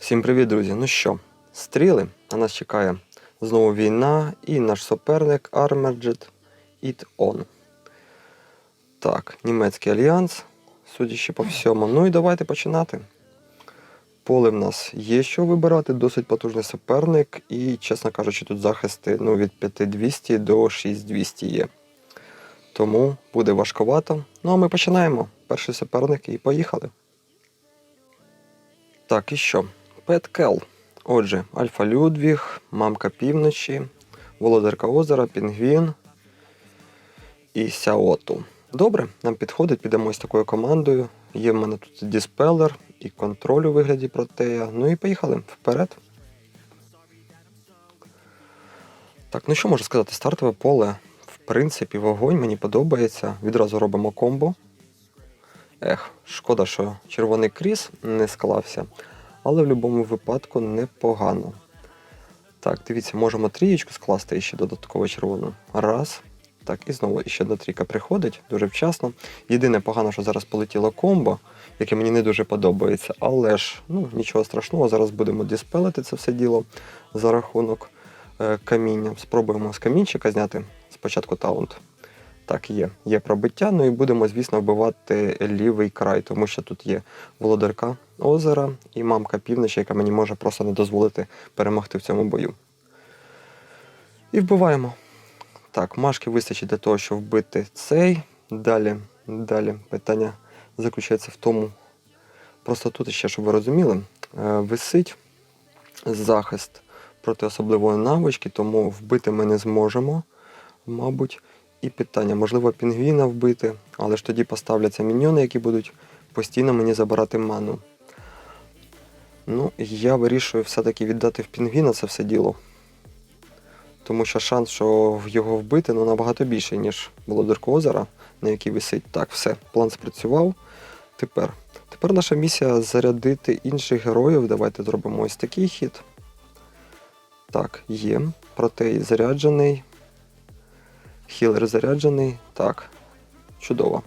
Всім привіт, друзі! Ну що, стріли, на нас чекає знову війна і наш суперник Armored It On. Так, німецький альянс, судячи по всьому. Ну і давайте починати. Поле в нас є що вибирати, досить потужний суперник, і, чесно кажучи, тут захисти ну, від 5200 до 6200 є. Тому буде важковато. Ну а ми починаємо. Перший суперник і поїхали. Так, і що? Пет Кел. Отже, Альфа Людвіг, Мамка Півночі, Володарка Озера, Пінгвін і Сяоту. Добре, нам підходить, підемо із такою командою. Є в мене тут диспелер і контроль у вигляді протея. Ну і поїхали вперед. Так, ну що можу сказати? Стартове поле, в принципі, вогонь мені подобається. Відразу робимо комбо. Ех, шкода, що червоний кріс не склався, але в будь-якому випадку непогано. Так, дивіться, можемо трієчку скласти і ще додатково червону. Раз. Так, і знову ще одна трійка приходить дуже вчасно. Єдине погано, що зараз полетіло комбо, яке мені не дуже подобається, але ж ну, нічого страшного, зараз будемо диспелити це все діло за рахунок е, каміння. Спробуємо з камінчика зняти спочатку таунт. Так, є. Є пробиття, ну і будемо, звісно, вбивати лівий край, тому що тут є володарка озера і мамка півночі, яка мені може просто не дозволити перемогти в цьому бою. І вбиваємо. Так, машки вистачить для того, щоб вбити цей. Далі, далі питання заключається в тому, просто тут ще, щоб ви розуміли, е, висить захист проти особливої навички, тому вбити ми не зможемо, мабуть. І питання, можливо, пінгвіна вбити, але ж тоді поставляться міньйони, які будуть постійно мені забирати ману. Ну, я вирішую все-таки віддати в пінгвіна це все діло. Тому що шанс, що його вбити, ну, набагато більший, ніж володарку озера, на якій висить. Так, все, план спрацював. Тепер. Тепер наша місія зарядити інших героїв. Давайте зробимо ось такий хід. Так, є. Протей заряджений. Хілер заряджений. Так. Чудово.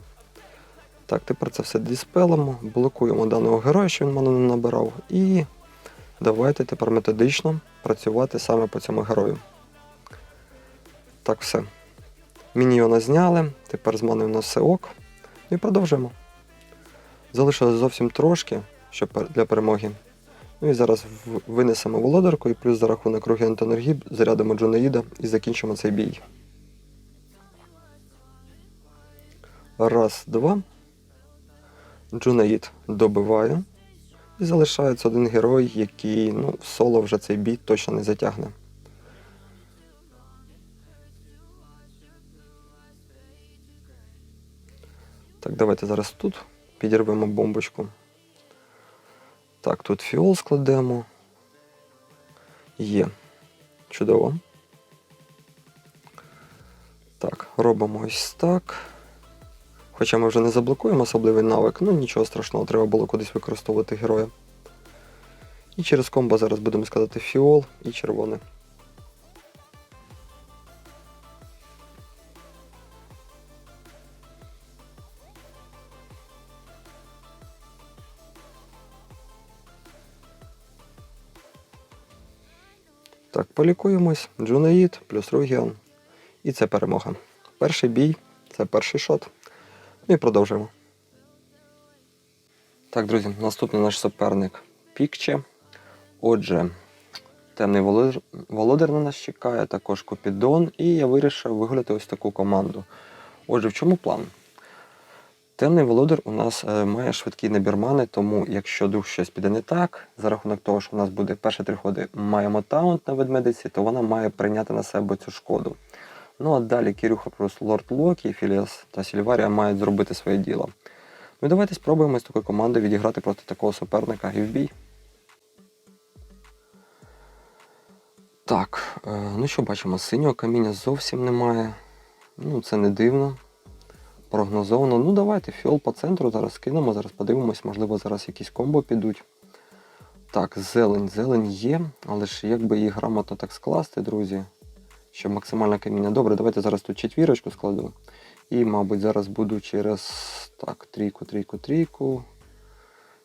Так, тепер це все диспелимо, блокуємо даного героя, що він мене не набирав. І давайте тепер методично працювати саме по цьому герою. Так, все. Міньйона зняли, тепер з мани у нас все ок. І продовжуємо. Залишилось зовсім трошки, щоб для перемоги. Ну і зараз винесемо володарку і плюс за рахунок руги антенергії зарядимо Джунаїда і закінчимо цей бій. Раз, два. Джунаїд добиває. І залишається один герой, який ну, в соло вже цей бій точно не затягне. Так, давайте зараз тут підірвемо бомбочку. Так, тут фіол складемо. Є. Чудово. Так, робимо ось так. Хоча ми вже не заблокуємо особливий навик, ну нічого страшного, треба було кудись використовувати героя. І через комбо зараз будемо складати фіол і червоне. Так, полікуємось. Джунаїд плюс Ругіан. І це перемога. Перший бій це перший шот. Ну і продовжуємо. Так, друзі, наступний наш суперник Пікче. Отже, темний володар, на нас чекає, також Купідон, і я вирішив вигуляти ось таку команду. Отже, в чому план? Темний володар у нас е, має швидкий набір мани, тому якщо дух щось піде не так, за рахунок того, що у нас буде перші три ходи, маємо таунт на ведмедиці, то вона має прийняти на себе цю шкоду. Ну а далі Кірюха плюс Лорд Локі, Філіас та Сільварія мають зробити своє діло. Ну і давайте спробуємо з такою командою відіграти проти такого суперника і в бій. Так, е, ну що бачимо, синього каміння зовсім немає. Ну, це не дивно. Прогнозовано. Ну давайте фіол по центру зараз кинемо, зараз подивимось, можливо, зараз якісь комбо підуть. Так, зелень, зелень є, але ж як би її грамотно так скласти, друзі, щоб максимальне каміння. Добре, давайте зараз тут четвірочку складу. І, мабуть, зараз буду через так, трійку, трійку, трійку.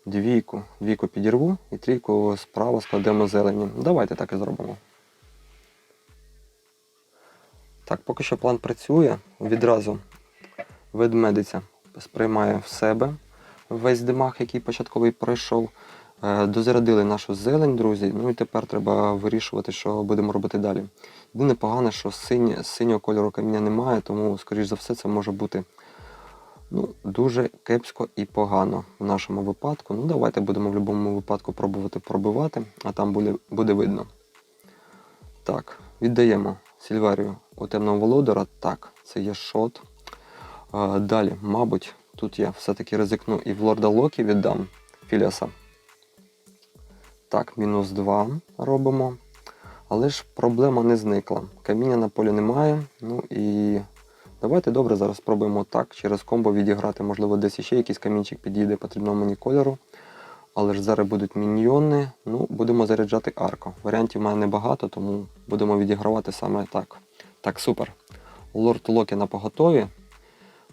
Двійку, двійку підірву і трійку справа складемо зелені. Давайте так і зробимо. Так, поки що план працює. Відразу ведмедиця сприймає в себе весь димах, який початковий пройшов. Е, Дозарядили нашу зелень, друзі. Ну і тепер треба вирішувати, що будемо робити далі. Єдине погане, що сині, синього кольору каміння немає, тому, скоріш за все, це може бути ну, дуже кепсько і погано в нашому випадку. Ну, давайте будемо в будь-якому випадку пробувати пробивати, а там буде, буде видно. Так, віддаємо Сільварію у темного володара. Так, це є шот. А, далі, мабуть, тут я все-таки ризикну і в лорда Локі віддам Філіаса. Так, мінус 2 робимо. Але ж проблема не зникла. Каміння на полі немає. Ну і давайте добре зараз спробуємо так через комбо відіграти. Можливо, десь ще якийсь камінчик підійде потрібного мені кольору. Але ж зараз будуть міньйони. Ну, будемо заряджати арко. Варіантів мене небагато, тому будемо відігравати саме так. Так, супер. Лорд Локі на поготові.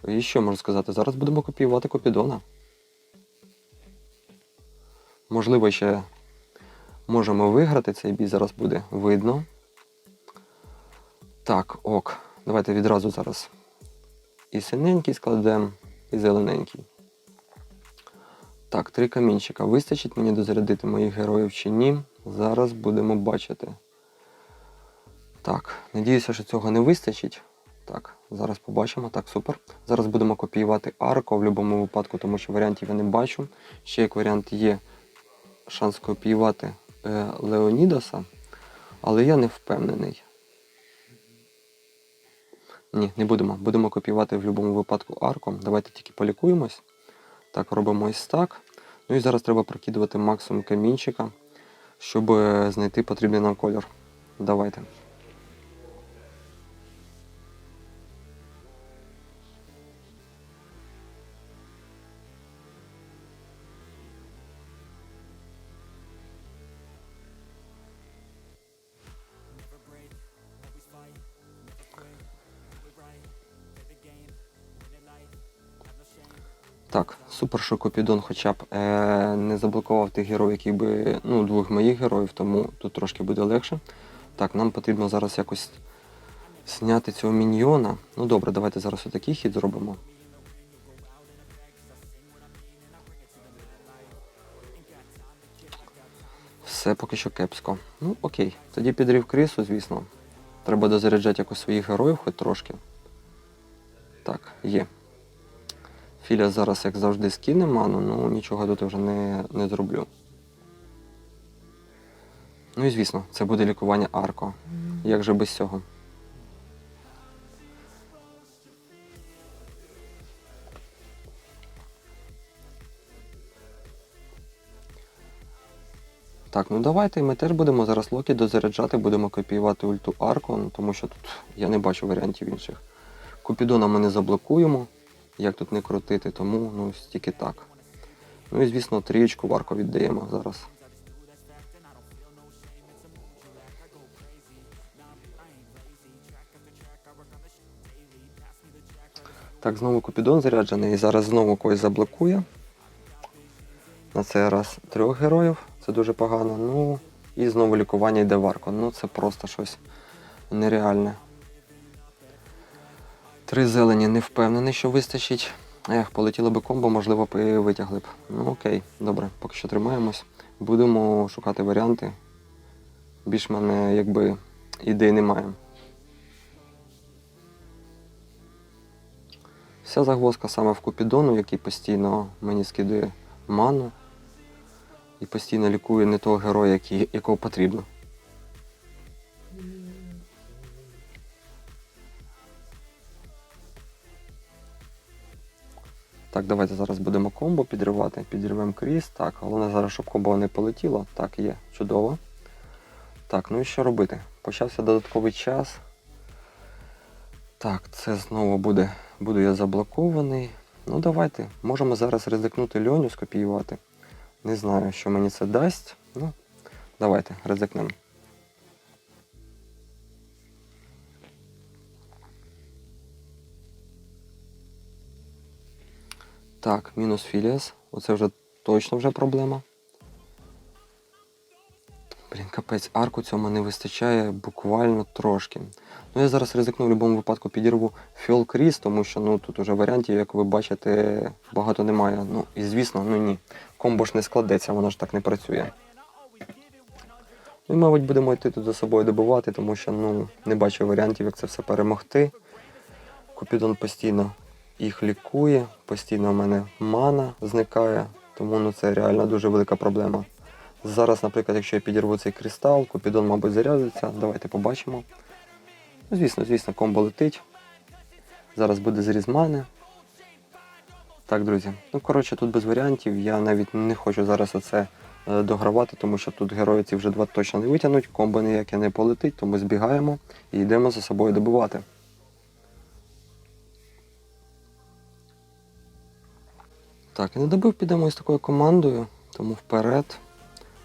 І що можу сказати? Зараз будемо копіювати Копідона. Можливо, ще можемо виграти цей бій, зараз буде видно. Так, ок. Давайте відразу зараз і синенький складемо, і зелененький. Так, три камінчика. Вистачить мені дозарядити моїх героїв чи ні? Зараз будемо бачити. Так, надіюся, що цього не вистачить. Так, зараз побачимо. Так, супер. Зараз будемо копіювати арко в будь-якому випадку, тому що варіантів я не бачу. Ще як варіант є шанс копіювати Леонідаса, але я не впевнений. Ні, не будемо. Будемо копіювати в будь-якому випадку арком. Давайте тільки полікуємось. Так, робимо ось так. Ну і зараз треба прокидувати максимум камінчика, щоб е, знайти потрібний нам колір. Давайте. Так, супер, що Копідон хоча б е, не заблокував тих героїв, які би, ну, двох моїх героїв, тому тут трошки буде легше. Так, нам потрібно зараз якось зняти цього міньйона. Ну добре, давайте зараз отакий хід зробимо. Все поки що кепсько. Ну окей, тоді підрів крису, звісно. Треба дозаряджати якось своїх героїв хоч трошки. Так, є. Філя зараз, як завжди, скине ману, ну нічого тут вже не, не зроблю. Ну і звісно, це буде лікування арко. Як же без цього? Так, ну давайте ми теж будемо зараз локі дозаряджати, будемо копіювати ульту арко, ну, тому що тут я не бачу варіантів інших. Купідона ми не заблокуємо як тут не крутити, тому ну стільки так. Ну і звісно трієчку варку віддаємо зараз. Так, знову Купідон заряджений і зараз знову когось заблокує. На цей раз трьох героїв, це дуже погано. Ну і знову лікування йде варко. Ну це просто щось нереальне. Три зелені не впевнений, що вистачить. Ех, полетіло би комбо, можливо, витягли б. Ну окей, добре, поки що тримаємось. Будемо шукати варіанти. Більш мене якби ідей немає. Вся загвоздка саме в Купідону, який постійно мені скидує ману і постійно лікує не того героя, якого потрібно. Так, давайте зараз будемо комбо підривати. Підривемо кріс. Так, головне зараз, щоб комбо не полетіло. Так, є, чудово. Так, ну і що робити? Почався додатковий час. Так, це знову буде. Буду я заблокований. Ну давайте. Можемо зараз ризикнути льоню скопіювати. Не знаю, що мені це дасть. Ну, давайте, ризикнемо. Так, мінус Філіас. Оце вже точно вже проблема. Блін, капець, арку цьому не вистачає буквально трошки. Ну я зараз ризикну в будь-якому випадку підірву фіол кріс, тому що ну тут уже варіантів, як ви бачите, багато немає. Ну і звісно, ну ні. Комбо ж не складеться, воно ж так не працює. Ну і, мабуть, будемо йти тут за собою добивати, тому що ну, не бачу варіантів, як це все перемогти. Купідон постійно їх лікує, постійно в мене мана зникає, тому ну, це реально дуже велика проблема. Зараз, наприклад, якщо я підірву цей кристал, Купідон, мабуть, зарядиться. Давайте побачимо. Ну, звісно, звісно, комбо летить. Зараз буде зріз мани. Так, друзі. Ну, коротше, тут без варіантів. Я навіть не хочу зараз оце е, догравати, тому що тут герої ці вже два точно не витягнуть, комбо ніяке не полетить, тому збігаємо і йдемо за собою добивати. Так, і на добив підемо із такою командою, тому вперед.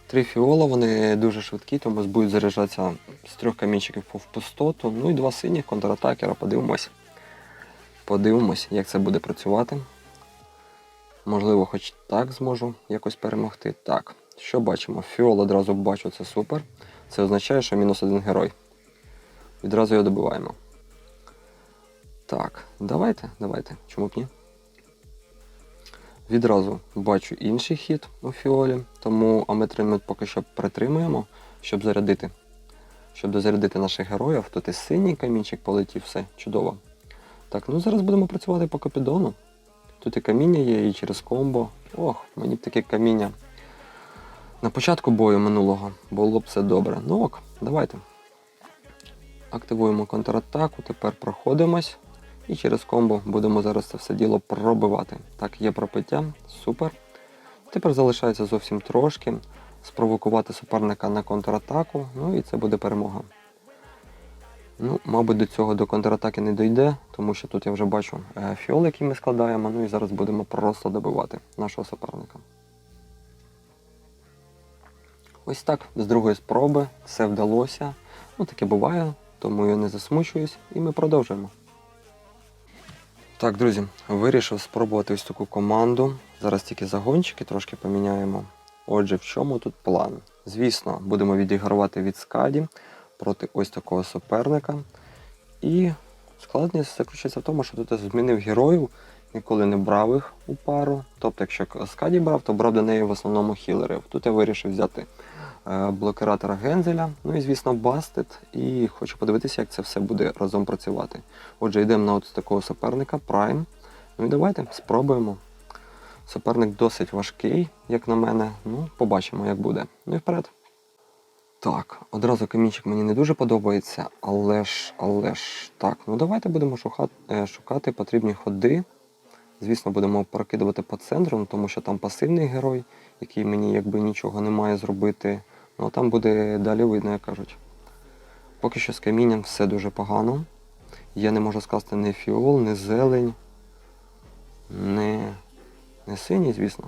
Три фіола, вони дуже швидкі, тому будуть заряджатися з трьох камінчиків по пустоту. Ну і два синіх контратакера, подивимось. Подивимось, як це буде працювати. Можливо, хоч так зможу якось перемогти. Так, що бачимо? Фіол одразу бачу, це супер. Це означає, що мінус один герой. Відразу його добиваємо. Так, давайте, давайте. Чому б ні? Відразу бачу інший хід у фіолі, тому аметрин поки що притримуємо, щоб зарядити. Щоб дозарядити наших героїв. Тут і синій камінчик полетів, все чудово. Так, ну зараз будемо працювати по капідону. Тут і каміння є, і через комбо. Ох, мені б таке каміння. На початку бою минулого було б все добре. Ну ок, давайте. Активуємо контратаку, тепер проходимось. І через комбо будемо зараз це все діло пробивати. Так, є пропиття, супер. Тепер залишається зовсім трошки. Спровокувати суперника на контратаку, ну і це буде перемога. Ну, мабуть, до цього до контратаки не дійде, тому що тут я вже бачу е, фіол, який ми складаємо, ну і зараз будемо просто добивати нашого суперника. Ось так, з другої спроби все вдалося. Ну, таке буває, тому я не засмучуюсь і ми продовжуємо. Так, друзі, вирішив спробувати ось таку команду. Зараз тільки загончики трошки поміняємо. Отже, в чому тут план? Звісно, будемо відігравати від скаді проти ось такого суперника. І складність заключається в тому, що тут я змінив героїв, ніколи не брав їх у пару. Тобто, якщо скаді брав, то брав до неї в основному хілерів. Тут я вирішив взяти блокиратора Гензеля, ну і, звісно, Бастет. І хочу подивитися, як це все буде разом працювати. Отже, йдемо на от такого суперника Prime. Ну і давайте спробуємо. Суперник досить важкий, як на мене. Ну, побачимо, як буде. Ну і вперед. Так, одразу камінчик мені не дуже подобається, але ж, але ж, так, ну давайте будемо шукати, е, шукати потрібні ходи. Звісно, будемо перекидувати по центру, тому що там пасивний герой, який мені якби нічого не має зробити. Ну а там буде далі видно, як кажуть. Поки що з камінням все дуже погано. Я не можу скласти ні фіол, ні зелень, ні, не синій, звісно,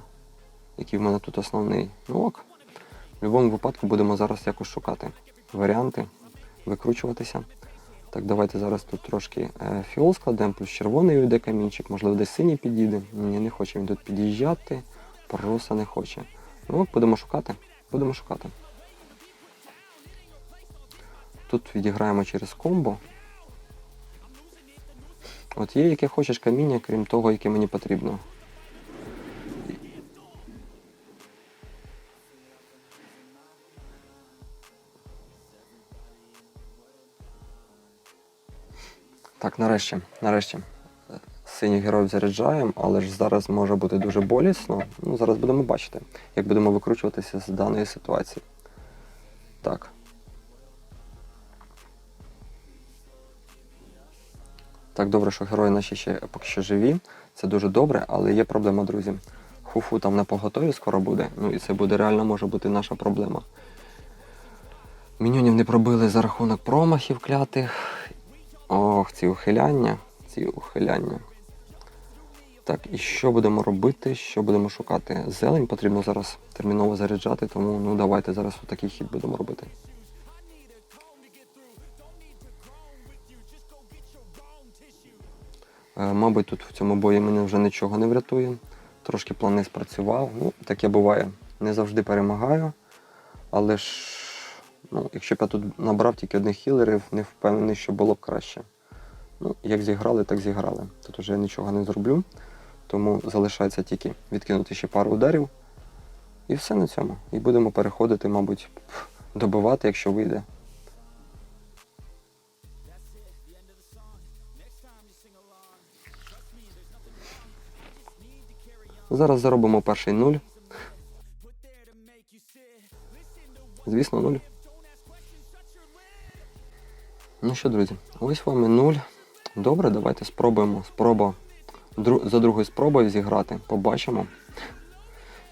який в мене тут основний. Ну ок. В будь-якому випадку будемо зараз якось шукати варіанти, викручуватися. Так, давайте зараз тут трошки е, фіол складемо, плюс червоний йде камінчик, можливо, десь синій підійде. Ні, не хоче він тут під'їжджати, просто не хоче. Ну, будемо шукати, будемо шукати. Тут відіграємо через комбо. От є яке хочеш каміння, крім того, яке мені потрібно. Так, нарешті, нарешті. Синіх героїв заряджаємо, але ж зараз може бути дуже болісно. Ну, зараз будемо бачити, як будемо викручуватися з даної ситуації. Так. Так, добре, що герої наші ще поки що живі. Це дуже добре, але є проблема, друзі. Хуфу там на поготові скоро буде. Ну і це буде реально може бути наша проблема. Міньонів не пробили за рахунок промахів клятих. Ох, ці ухиляння, ці ухиляння. Так, і що будемо робити? Що будемо шукати? Зелень потрібно зараз терміново заряджати, тому ну давайте зараз отакий хід будемо робити. Е, Мабуть, тут в цьому бої мене вже нічого не врятує, Трошки план не спрацював. Ну, таке буває. Не завжди перемагаю. Але ж, ну, якщо б я тут набрав тільки одних хілерів, не впевнений, що було б краще. Ну, як зіграли, так зіграли. Тут уже нічого не зроблю. Тому залишається тільки відкинути ще пару ударів. І все на цьому. І будемо переходити, мабуть, добивати, якщо вийде. Зараз заробимо перший нуль. Звісно, нуль. Ну що, друзі, ось вам і нуль. Добре, давайте спробуємо. Спроба за другою спробою зіграти. Побачимо,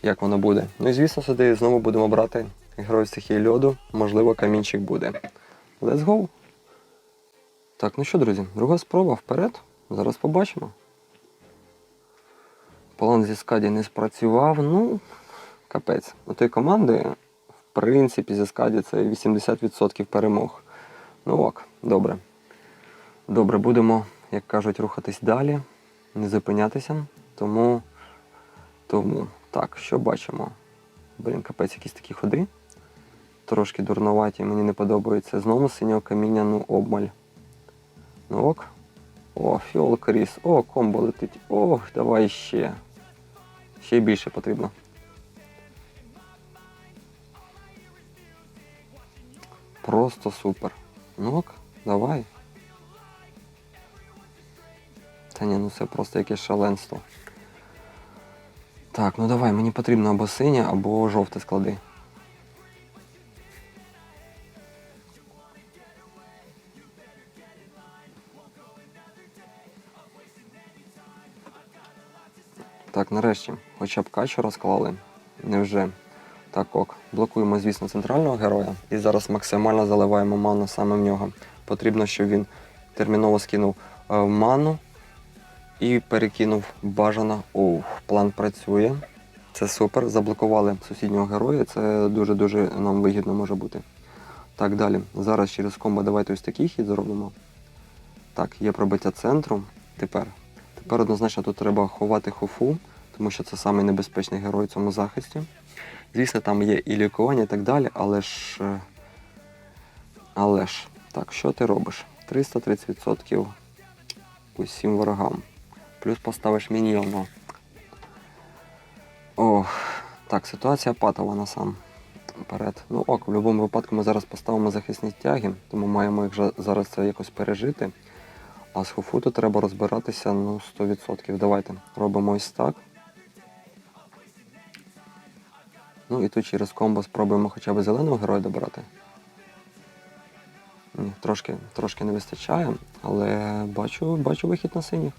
як воно буде. Ну і звісно, сюди знову будемо брати герой стихії льоду. Можливо, камінчик буде. Let's go! Так, ну що, друзі, друга спроба вперед. Зараз побачимо. План зі скаді не спрацював. Ну, капець. У тої команди, в принципі, зі скаді це 80% перемог. Ну ок, добре. Добре, будемо, як кажуть, рухатись далі, не зупинятися. Тому, тому, так, що бачимо? Блін, капець, якісь такі ходи. Трошки дурноваті, мені не подобається. Знову синього каміння, ну обмаль. Ну ок. О, фіол кріс. О, комбо летить. Ох, давай ще. Ще більше потрібно. Просто супер. Ну ок, давай. Та ні, ну це просто якесь шаленство. Так, ну давай, мені потрібно або синє, або жовте склади. Так, нарешті, хоча б качу розклали. Невже? Так, ок. Блокуємо, звісно, центрального героя. І зараз максимально заливаємо ману саме в нього. Потрібно, щоб він терміново скинув е, ману і перекинув бажано. Оух, план працює. Це супер. Заблокували сусіднього героя. Це дуже-дуже нам вигідно може бути. Так, далі. Зараз через комбо давайте ось такий хід зробимо. Так, є пробиття центру. Тепер. Тепер однозначно тут треба ховати хофу, тому що це самий небезпечний герой в цьому захисті. Звісно, там є і лікування і так далі, але ж. е, Але ж. Так, що ти робиш? 330% усім ворогам. Плюс поставиш міньйону. Ох, так, ситуація патова насам. Вперед. Ну ок, в будь-якому випадку ми зараз поставимо захисні тяги, тому маємо їх вже зараз це якось пережити. А з хуфуту треба розбиратися ну 100%. Давайте робимо ось так. Ну і тут через комбо спробуємо хоча б зеленого героя добрати. Ні, трошки, трошки не вистачає, але бачу, бачу вихід на синіх.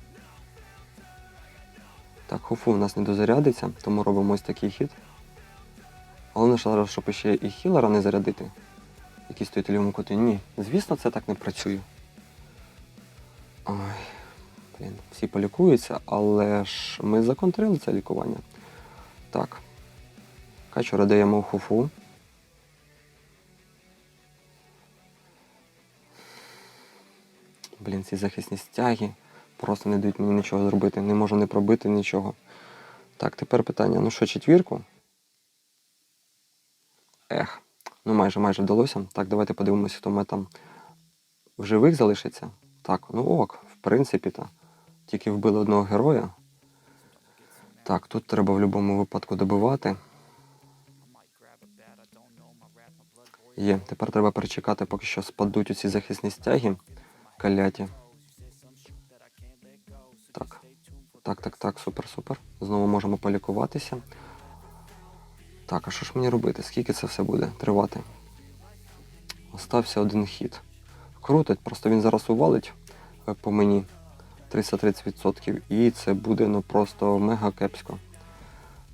Так, хуфу в нас не дозарядиться, тому робимо ось такий хід. Головне, щоб ще і хілера не зарядити, який стоїть у лівому куті. Ні, звісно, це так не працює. Ой, блін, всі полікуються, але ж ми законтрили це лікування. Так. Качура даємо в хуфу. Блін, ці захисні стяги просто не дають мені нічого зробити. Не можу не пробити нічого. Так, тепер питання: ну що, четвірку? Ех, ну майже майже вдалося. Так, давайте подивимося, хто мене там в живих залишиться. Так, ну ок, в принципі, то тільки вбили одного героя. Так, тут треба в будь-якому випадку добивати. Є, тепер треба перечекати, поки що спадуть оці захисні стяги каляті. Так, так, так, супер, супер. Знову можемо полікуватися. Так, а що ж мені робити? Скільки це все буде тривати? Остався один хід. Круто, просто він зараз увалить е, по мені 330% і це буде ну просто мега кепсько.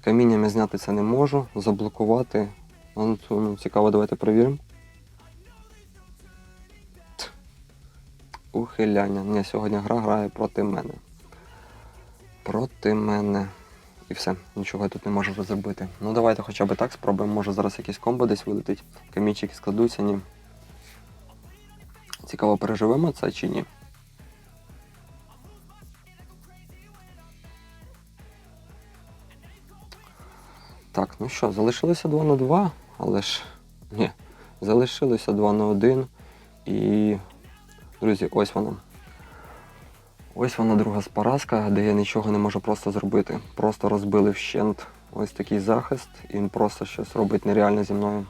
Камінням я зняти це не можу, заблокувати. Ну, ну, цікаво, давайте перевіримо. Ухиляння. Ні, сьогодні гра грає проти мене. Проти мене. І все, нічого я тут не можу зробити. Ну давайте хоча б так спробуємо. Може зараз якийсь комбо десь вилетить. Камінчики складуться, ні. Цікаво, переживемо це чи ні. Так, Ну що, залишилося 2 на 2, але ж ні, залишилося 2 на 1. І, друзі, ось вона. Ось вона друга поразка, де я нічого не можу просто зробити. Просто розбили вщент ось такий захист, і він просто щось робить нереально зі мною.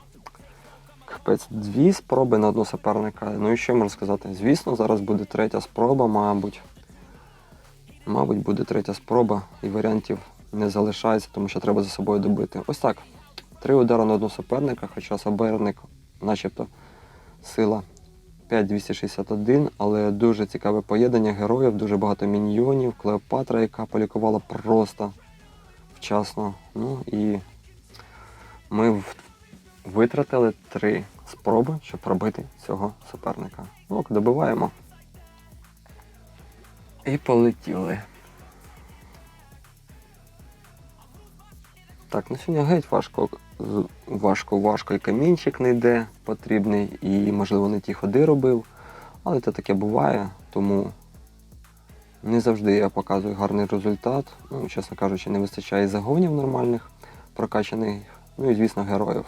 Капець, дві спроби на одного суперника. Ну і що я можу сказати? Звісно, зараз буде третя спроба, мабуть. Мабуть, буде третя спроба, і варіантів не залишається, тому що треба за собою добити. Ось так. Три удари на одного суперника, хоча суперник, начебто, сила 5261, але дуже цікаве поєднання героїв, дуже багато міньйонів, Клеопатра, яка полікувала просто вчасно. Ну і ми витратили три спроби, щоб пробити цього суперника. Ну, ок, добиваємо. І полетіли. Так, ну сьогодні геть важко, з- важко, важко і камінчик не йде потрібний, і, можливо, не ті ходи робив. Але це таке буває, тому не завжди я показую гарний результат. Ну, чесно кажучи, не вистачає загонів нормальних, прокачаних, ну і, звісно, героїв.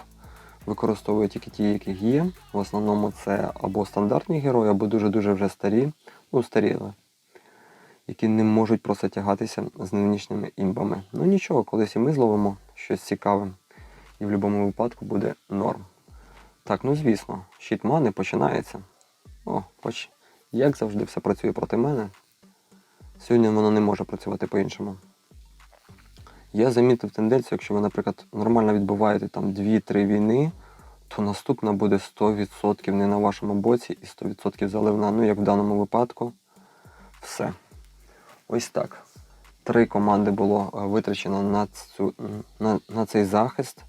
Використовую тільки ті, яких є. В основному це або стандартні герої, або дуже-дуже вже старі, ну, старі, які не можуть просто тягатися з нинішніми імбами. Ну нічого, колись і ми зловимо щось цікаве, і в будь-якому випадку буде норм. Так, ну звісно, щит мани починається. О, хоч як завжди все працює проти мене. Сьогодні воно не може працювати по-іншому. Я замітив тенденцію, якщо ви, наприклад, нормально відбуваєте там 2-3 війни, то наступна буде 100% не на вашому боці і 100% заливна. Ну, як в даному випадку, все. Ось так. Три команди було е, витрачено на, цю, на, на цей захист.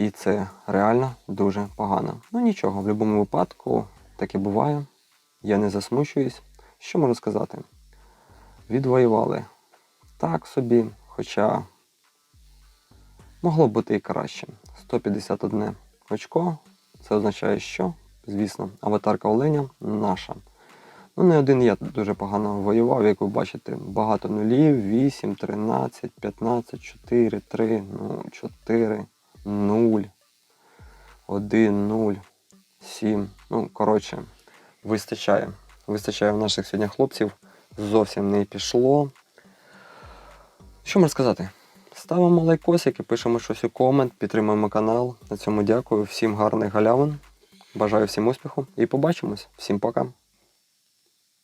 І це реально дуже погано. Ну нічого, в будь-якому випадку таке буває. Я не засмучуюсь. Що можу сказати? Відвоювали так собі, хоча могло бути і краще. 151 очко. Це означає, що, звісно, аватарка Оленя наша. Ну, не один я дуже погано воював, як ви бачите, багато нулів, 8, 13, 15, 4, 3, ну, 4, 0, 1, 0, 7. Ну, коротше, вистачає. Вистачає в наших сьогодні хлопців. Зовсім не пішло. Що можна сказати? Ставимо лайкосики, пишемо щось у комент, підтримуємо канал. На цьому дякую. Всім гарних галявин. Бажаю всім успіху і побачимось. Всім пока.